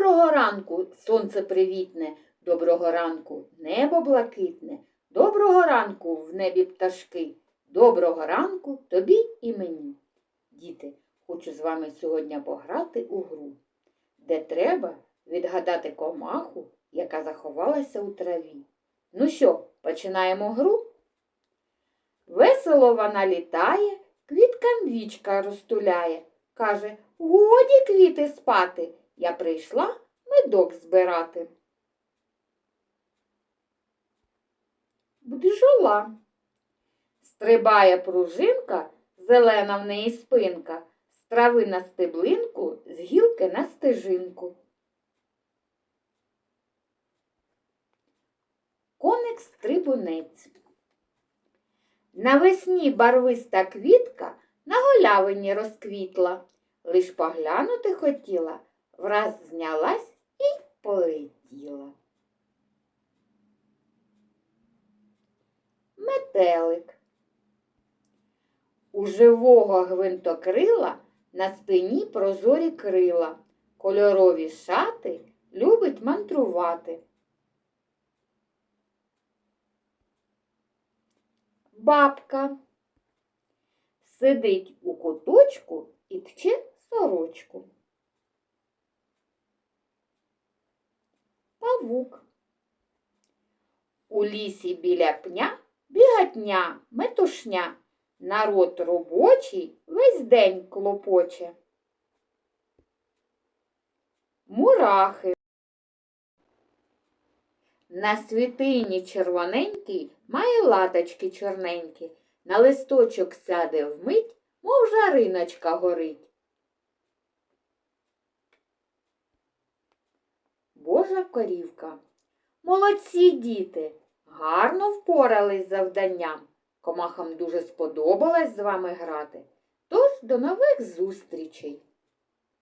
ранку, сонце привітне, доброго ранку, небо блакитне, доброго ранку в небі пташки, доброго ранку тобі і мені. Діти, хочу з вами сьогодні пограти у гру, де треба відгадати комаху, яка заховалася у траві. Ну що, починаємо гру? Весело вона літає, квіткам вічка розтуляє. Каже, годі квіти спати, я прийшла медок збирати. Бджола. Стрибає пружинка, зелена в неї спинка, з трави на стеблинку, з гілки на стежинку. Коник стрибунець. Навесні барвиста квітка на голявині розквітла, лиш поглянути хотіла, враз знялась і полетіла. Метелик. У живого гвинтокрила на спині прозорі крила, кольорові шати любить мантрувати. Бабка сидить у куточку і тче сорочку. Павук. У лісі біля пня бігатня, метушня, народ робочий весь день клопоче. Мурахи. На світині червоненький має латочки чорненькі, на листочок сяде вмить, мов жариночка горить. Божа корівка. Молодці діти, гарно впорались з завданням. Комахам дуже сподобалось з вами грати. Тож до нових зустрічей!